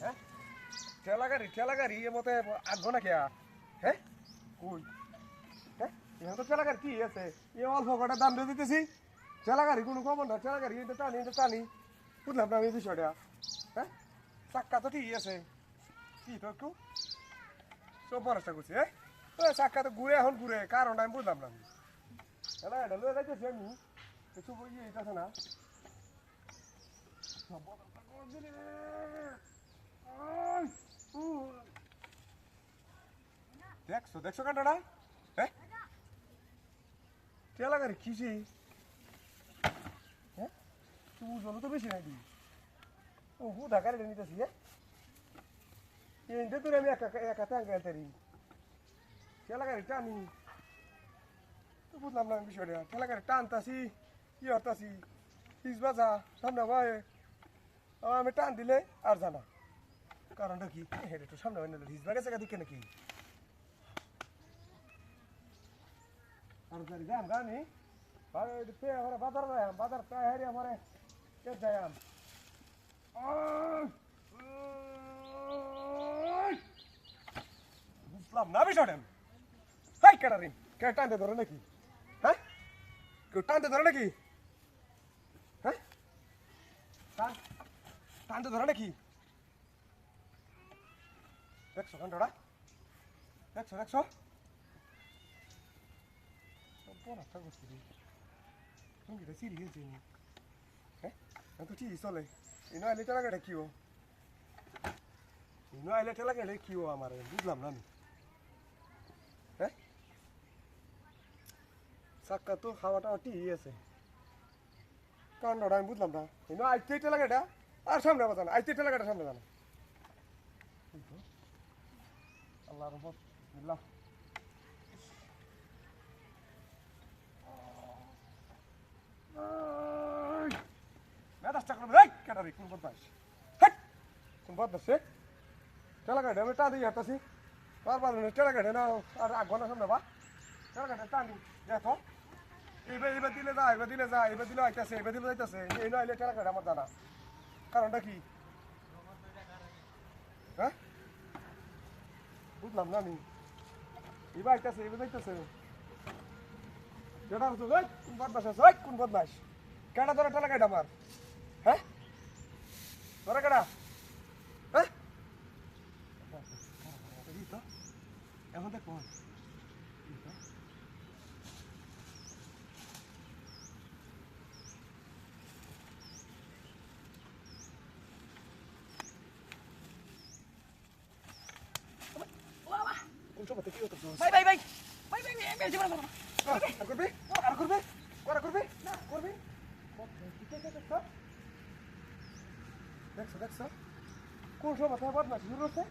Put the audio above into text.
হ্যাঁ গাড়ি এর মতে আঁকবো না কেয়া হ্যাঁ কই হ্যাঁ কি আছে এ অল্প কটা দাম দিয়ে দিতেছি ঠেলা কোনো খবর না ঠেলা টানি এটা টানি বুঝলাম না আমি বিষয়টা হ্যাঁ চাক্কা তো ঠিকই আছে কি তো একটু সব বরসটা হ্যাঁ ঘুরে এখন ঘুরে কারণটা আমি বুঝলাম না যাইতেছি আমি। কিছু ইয়ে উহ। দেখছ দেখছ কান্ডটা হ্যাঁ টেলা গাড়ি কিসে হ্যাঁ ওজন তো বেশি নাকি? ও হুদা গাড়িটা নিতেছি হ্যাঁ এনতে তোর আমি একা একা টাঙ্গাই তারি টেলা গাড়ি তো বুঝলাম না আমি বিষয়টা টেলা গাড়ি টানতাছি কি হতাছি পিস বাজা সামনে ভাই আমি টান দিলে আর জানা কারণটা কি হেড একটু সামনে হয় না হিজবা গেছে দিকে নাকি আর জানি যাম গানি পে আমার বাজার যাই বাজার পে হেরি আমার কে যাই আম বুঝলাম না বিষয়টা হাই কেডারিন কে টানতে ধরে নাকি হ্যাঁ কেউ টানতে ধরে নাকি? হ্যাঁ? টান, টানতে ধরে নাকি? ঘন্টাটা দেখছ দেখছ? বড় একটা করছি রে। সঙ্গীটা চিরি গেছে হ্যাঁ? তো ঠিক চলে। ইনো আইলে টেলা কেটে কিও ইনো আইলে টেলা কেটে কিও আমার? বুঝলাম না আমি। চাক্কা তো খাওয়াটা ঠিক আছে। কান্ডটা আমি বুঝলাম না। ইনো আইতে টেলা কেটে আর সামনে বাজানো আইতে কেটে সামনে জানা। আল্লাহ রহমত বুঝলাম আমি দিয়ে না আর আগ সামনে বা টেলা গাড়ি টান দিই দেখো। এবার এবার দিলে যা এবার দিলে যা এবার দিলে আইতাছে এবার দিলে যাইতাছে। এই নয় টেলা গাড়ি আমার জানা কারণটা কি? হ্যাঁ? বুঝলাম না আমি। এবার আইতাছে এবার যাইতাছে। যেটা ওই কোন বদমাস আছে? কোন বদমাস কেডা ধরে গাড়ি আমার হ্যাঁ? ধরে কেডা হ্যাঁ এই তো এখন দেখো এই তো। কোন সময় থেকে কি হতো ভাই ভাই ভাই ভাই ভাই বেশি বড় বড় আর করবে আর করবে আর করবে না করবে দেখছ দেখছ কোন সময় মাথায় বদমাস শুরু হচ্ছে